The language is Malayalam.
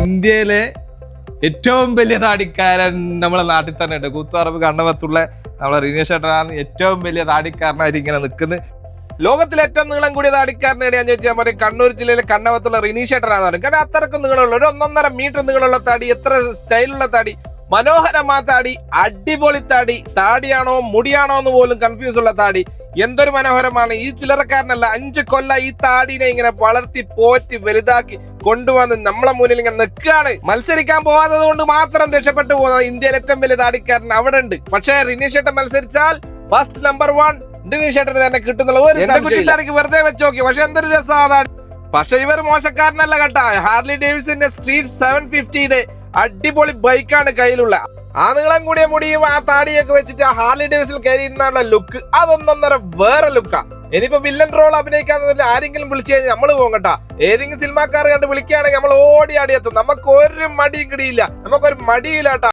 ഇന്ത്യയിലെ ഏറ്റവും വലിയ താടിക്കാരൻ നമ്മളെ നാട്ടിൽ തന്നെ ഉണ്ട്. കൂത്തുപറമ്പ് കണ്ണവത്തുള്ള നമ്മളെ റിനേഷ് ഏട്ടനാണ് ഏറ്റവും വലിയ താടിക്കാരനായിട്ട് ഇങ്ങനെ നിൽക്കുന്നത്. ലോകത്തിലെ ഏറ്റവും നീളം കൂടിയ താടിക്കാരനെ ഞാൻ ചോദിച്ചാൽ പറയും കണ്ണൂർ ജില്ലയിലെ കണ്ണവത്തുള്ള റിനീഷ് ഏട്ടനാന്ന് പറയും. കാരണം അത്രക്കും നീളമുള്ള ഒരു ഒന്നൊന്നര മീറ്റർ നീളമുള്ള താടി എത്ര സ്റ്റൈലുള്ള താടി മനോഹരമായ താടി അടിപൊളി താടി താടിയാണോ മുടിയാണോ എന്ന് പോലും കൺഫ്യൂസ് ഉള്ള താടി. എന്തൊരു മനോഹരമാണ്. ഈ ചിലറക്കാരനല്ല അഞ്ച് കൊല്ല ഈ താടിനെ ഇങ്ങനെ വളർത്തി പോറ്റി വലുതാക്കി കൊണ്ടുവന്ന് നമ്മളെ മുന്നിൽ ഇങ്ങനെ നിൽക്കുകയാണ്. മത്സരിക്കാൻ പോകാത്തത് കൊണ്ട് മാത്രം രക്ഷപ്പെട്ടു പോകുന്നത് ഇന്ത്യയിലെ ഏറ്റവും വലിയ താടിക്കാരൻ അവിടെ ഉണ്ട്. പക്ഷേ റിനീഷ് ചേട്ടൻ മത്സരിച്ചാൽ ഫസ്റ്റ് നമ്പർ വൺ റിനീഷ് ചേട്ടന് തന്നെ കിട്ടുന്നുള്ള ഒരു കുറ്റിത്താടിക്ക് വെറുതെ വെച്ച് നോക്കി. പക്ഷെ എന്തൊരു രസമാണ് പക്ഷെ ഇവർ മോശക്കാരനല്ല കേട്ടാ. ഹാർലി ഡേവിഡ്സിന്റെ സ്ട്രീറ്റ് സെവൻ ഫിഫ്റ്റിയുടെ അടിപൊളി ബൈക്കാണ് കയ്യിലുള്ള. ആ നീളം കൂടിയ മുടിയും ആ താടിയൊക്കെ വെച്ചിട്ട് ആ ഹാർലി കയറി കയറിയിരുന്നുള്ള ലുക്ക് അതൊന്നൊന്നര വേറെ ലുക്കാ ഇനിയിപ്പോ വില്ലൻ റോൾ അഭിനയിക്കാന്ന് പറഞ്ഞാൽ ആരെങ്കിലും വിളിച്ചു കഴിഞ്ഞാൽ പോകും കേട്ടാ. ഏതെങ്കിലും സിനിമാക്കാർ കണ്ട് വിളിക്കുകയാണെങ്കിൽ നമ്മൾ ഓടി ആടി എത്തും. നമുക്ക് ഒരു മടിയും കിടിയില്ല. നമുക്കൊരു മടിയില്ല കേട്ടാ.